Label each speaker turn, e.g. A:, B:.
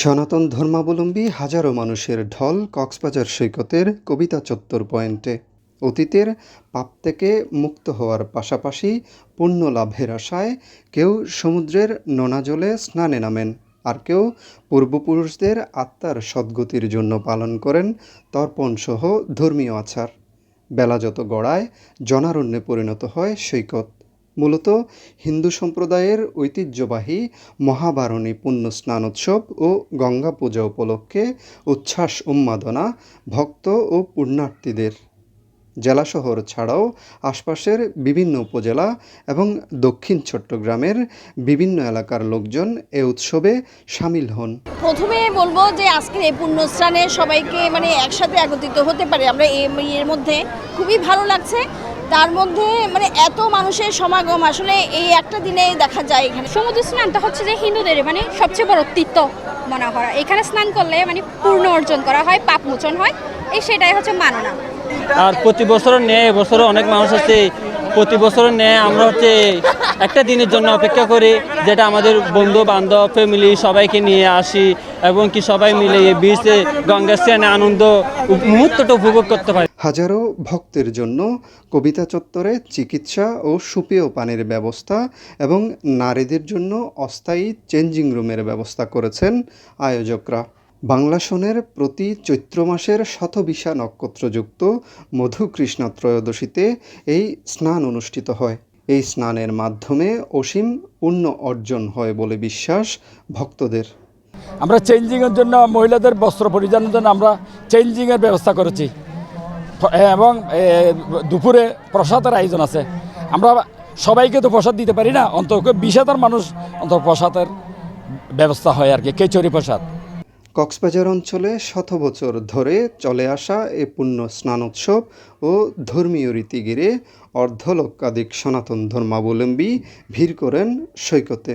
A: সনাতন ধর্মাবলম্বী হাজারো মানুষের ঢল কক্সবাজার সৈকতের কবিতা চত্বর পয়েন্টে। অতীতের পাপ থেকে মুক্ত হওয়ার পাশাপাশি পুণ্য লাভের আশায় কেউ সমুদ্রের নোনা জলে স্নানে নামেন, আর কেউ পূর্বপুরুষদের আত্মার সদ্গতির জন্য পালন করেন তর্পণসহ ধর্মীয় আচার। বেলা যত গড়ায়, জনারণ্যে পরিণত হয় সৈকত। মূলত হিন্দু সম্প্রদায়ের ঐতিহ্যবাহী মহাবারণী পুণ্য স্নান উৎসব ও গঙ্গা পূজা উপলক্ষে উচ্ছ্বাস উন্মাদনা, ভক্ত ও পুণ্যার্থীদের। জেলা শহর ছাড়াও আশপাশের বিভিন্ন উপজেলা এবং দক্ষিণ চট্টগ্রামের বিভিন্ন এলাকার লোকজন এ উৎসবে সামিল হন।
B: প্রথমে বলব যে আজকের এই পুণ্যস্নানে সবাইকে মানে একসাথে একত্রিত হতে পারে। আমরা এর মধ্যে খুবই ভালো লাগছে। তার মধ্যে মানে এত মানুষের সমাগম আসলে এই একটা দিনে দেখা যায় এখানে।
C: সমুদ্র স্নানটা হচ্ছে যে হিন্দুদের মানে সবচেয়ে বড় তীর্থ মনে করা এখানে স্নান করলে মানে পূর্ণ অর্জন করা হয় পাপ মোচন হয়। এই সেটাই হচ্ছে মাননা।
D: আর প্রতি বছর নেয় এবছরও অনেক মানুষ আছে প্রতি বছর নেয় আমরা হচ্ছে একটা দিনের জন্য অপেক্ষা করি যেটা আমাদের বন্ধু, বান্ধব ফ্যামিলি সবাইকে নিয়ে আসি এবং কি সবাই মিলে এই বিচে গঙ্গা স্নানে আনন্দ মুহূর্তটা উপভোগ করতে পারি।
A: হাজারো ভক্তের জন্য কবিতা চত্বরে চিকিৎসা ও সুপেয় পানির ব্যবস্থা এবং নারীদের জন্য অস্থায়ী চেঞ্জিং রুমের ব্যবস্থা করেছেন আয়োজকরা। বাংলা সনের প্রতি চৈত্র মাসের শতবিশা নক্ষত্রযুক্ত মধুকৃষ্ণা ত্রয়োদশীতে এই স্নান অনুষ্ঠিত হয়। এই স্নানের মাধ্যমে অসীম পুণ্য অর্জন হয় বলে বিশ্বাস ভক্তদের।
E: আমরা চেঞ্জিংয়ের জন্য, মহিলাদের বস্ত্র পরিধানের জন্য আমরা চেঞ্জিংয়ের ব্যবস্থা করেছি। এবং দুপুরে প্রসাদের আয়োজন আছে। আমরা সবাইকে তো প্রসাদ দিতে পারি না, অন্তত বিশ হাজার মানুষ অন্তত প্রসাদের ব্যবস্থা হয় আর কি কেচরি প্রসাদ।
A: কক্সবাজার অঞ্চলে শত বছর ধরে চলে আসা এ পুণ্য স্নানোৎসব ও ধর্মীয় রীতি ঘিরে অর্ধলক্ষাধিক সনাতন ধর্মাবলম্বী ভিড় করেন সৈকতে।